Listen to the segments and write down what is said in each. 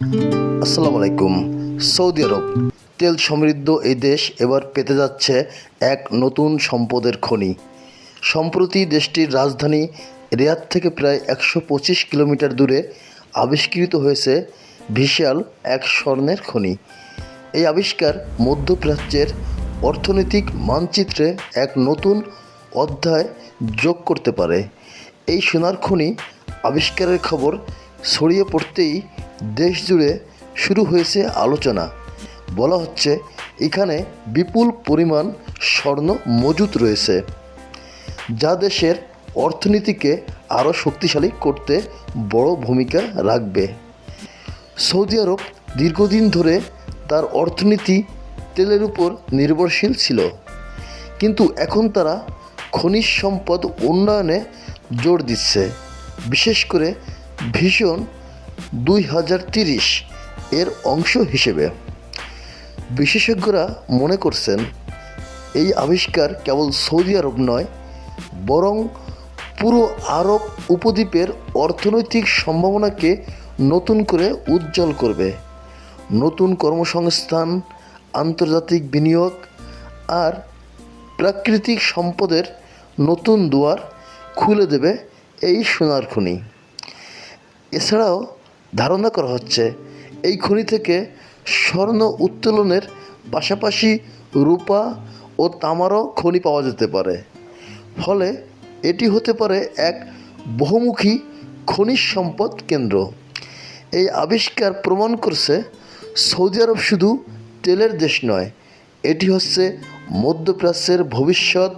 আসসালামু আলাইকুম সৌদি আরব, তেল সমৃদ্ধ এই দেশ এবার পেতে যাচ্ছে এক নতুন সম্পদের খনি। সম্প্রতি দেশটির রাজধানী রিয়াদ থেকে প্রায় একশো পঁচিশ কিলোমিটার দূরে আবিষ্কৃত হয়েছে বিশাল এক স্বর্ণের খনি। এই আবিষ্কার মধ্যপ্রাচ্যের অর্থনৈতিক মানচিত্রে এক নতুন অধ্যায় যোগ করতে পারে। এই সোনার খনি আবিষ্কারের খবর ছড়িয়ে পড়তেই দেশ জুড়ে শুরু হয়েছে আলোচনা। বলা হচ্ছে, এখানে বিপুল পরিমাণ স্বর্ণ মজুত রয়েছে, যা দেশের অর্থনীতিকে আরও শক্তিশালী করতে বড় ভূমিকা রাখবে। সৌদি আরব দীর্ঘদিন ধরে তার অর্থনীতি তেলের উপর নির্ভরশীল ছিল, কিন্তু এখন তারা খনিজ সম্পদ উন্নয়নে জোর দিচ্ছে, বিশেষ করে ভীষণ দুই এর অংশ হিসেবে। বিশেষজ্ঞরা মনে করছেন, এই আবিষ্কার কেবল সৌদি আরব নয়, বরং পুরো আরব উপদ্বীপের অর্থনৈতিক সম্ভাবনাকে নতুন করে উজ্জ্বল করবে। নতুন কর্মসংস্থান, আন্তর্জাতিক বিনিয়োগ আর প্রাকৃতিক সম্পদের নতুন দুয়ার খুলে দেবে এই সোনার খনি। এছাড়াও ধারণা করা হচ্ছে এই খনি থেকে স্বর্ণ উত্তোলনের পাশাপাশি রূপা ও তামারও খনি পাওয়া যেতে পারে। ফলে এটি হতে পারে এক বহুমুখী খনিজ সম্পদ কেন্দ্র। এই আবিষ্কার প্রমাণ করছে সৌদি আরব শুধু তেলের দেশ নয়, এটি হচ্ছে মধ্যপ্রাচ্যের ভবিষ্যৎ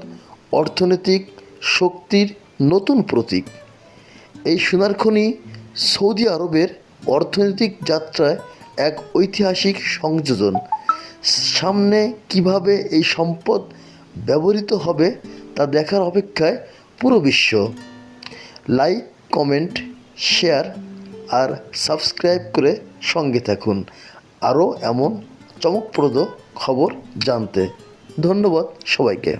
অর্থনৈতিক শক্তির নতুন প্রতীক। এই সোনার খনি সৌদি আরবের অর্থনৈতিক যাত্রায় এক ঐতিহাসিক সংযোজন। সামনে কীভাবে এই সম্পদ ব্যবহৃত হবে তা দেখার অপেক্ষায় পুরো বিশ্ব। লাইক, কমেন্ট, শেয়ার আর সাবস্ক্রাইব করে সঙ্গে থাকুন। আরও এমন চমকপ্রদ খবর জানতে। ধন্যবাদ সবাইকে।